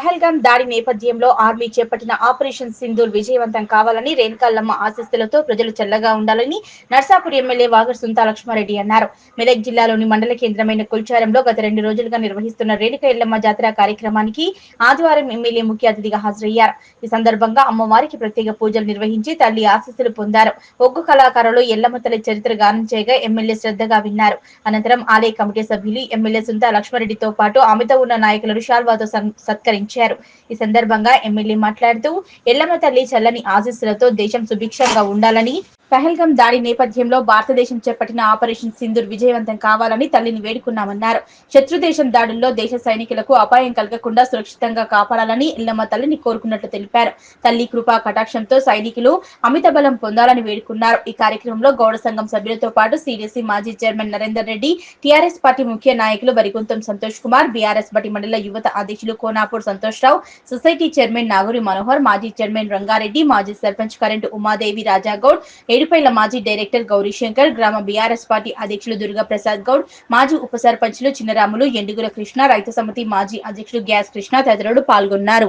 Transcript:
పహల్గాం దాడి నేపథ్యంలో ఆర్మీ చేపట్టిన ఆపరేషన్ సింధూర్ విజయవంతం కావాలని రేణుకాలమ్మ ఆశీస్సులతో ప్రజలు చల్లగా ఉండాలని నర్సాపూర్ ఎమ్మెల్యే వాగర్ సుంతా లక్ష్మారెడ్డి అన్నారు. మెదక్ జిల్లాలోని మండల కేంద్రమైన కుల్చారంలో గత రెండు రోజులుగా నిర్వహిస్తున్న రేణుక ఎల్లమ్మ జాతర కార్యక్రమానికి ఆదివారం ఎమ్మెల్యే ముఖ్య అతిథిగా హాజరయ్యారు. ఈ సందర్భంగా అమ్మవారికి ప్రత్యేక పూజలు నిర్వహించి తల్లి ఆశీస్సులు పొందారు. ఒగ్గు కళాకారులు ఎల్లమ్మ తల్లి చరిత్ర గానం చేయగా ఎమ్మెల్యే శ్రద్ధగా విన్నారు. అనంతరం ఆలయ కమిటీ సభ్యులు ఎమ్మెల్యే సుంతా లక్ష్మారెడ్డితో పాటు ఆమెతో ఉన్న నాయకులు షాల్వాతో సత్కరించారు. సత్కరించారు ఈ సందర్భంగా ఎమ్మెల్యే మాట్లాడుతూ ఎల్లమ్మ తల్లి చల్లని ఆశీస్సులతో దేశం సుభిక్షంగా ఉండాలని పహల్గం దాడి నేపథ్యంలో భారతదేశం చేపట్టిన ఆపరేషన్ సింధూర్ విజయవంతం కావాలని తల్లిని వేడుకున్నామన్నారు. శత్రు దేశం దాడుల్లో దేశ సైనికులకు అపాయం కలగకుండా సురక్షితంగా కాపాడాలని ఎల్లమ్మ తల్లిని కోరుకున్నట్లు తెలిపారు. తల్లి కృపా కటాక్షంతో సైనికులు అమిత బలం పొందాలని వేడుకున్నారు. ఈ కార్యక్రమంలో గౌడ సంఘం సభ్యులతో పాటు సిడిసి మాజీ chairman Narender Reddy TRS party ముఖ్య నాయకులు వరిగుంతం సంతోష్ కుమార్ బీఆర్ఎస్ బటి మండల యువత అధ్యక్షులు కోనాపూర్ సంతోష్ రావు సొసైటీ చైర్మన్ నాగూరి మనోహర్ మాజీ చైర్మన్ రంగారెడ్డి మాజీ సర్పంచ్ కరెంటు ఉమాదేవి రాజాగౌడ్ ఏడుపైల మాజీ డైరెక్టర్ గౌరీశంకర్ గ్రామ బీఆర్ఎస్ పార్టీ అధ్యక్షులు దుర్గాప్రసాద్ గౌడ్ మాజీ ఉప సర్పంచ్లు చిన్నరాములు ఎండుగుల కృష్ణ రైతు సమితి మాజీ అధ్యక్షులు గ్యాస్ కృష్ణ తదితరులు పాల్గొన్నారు.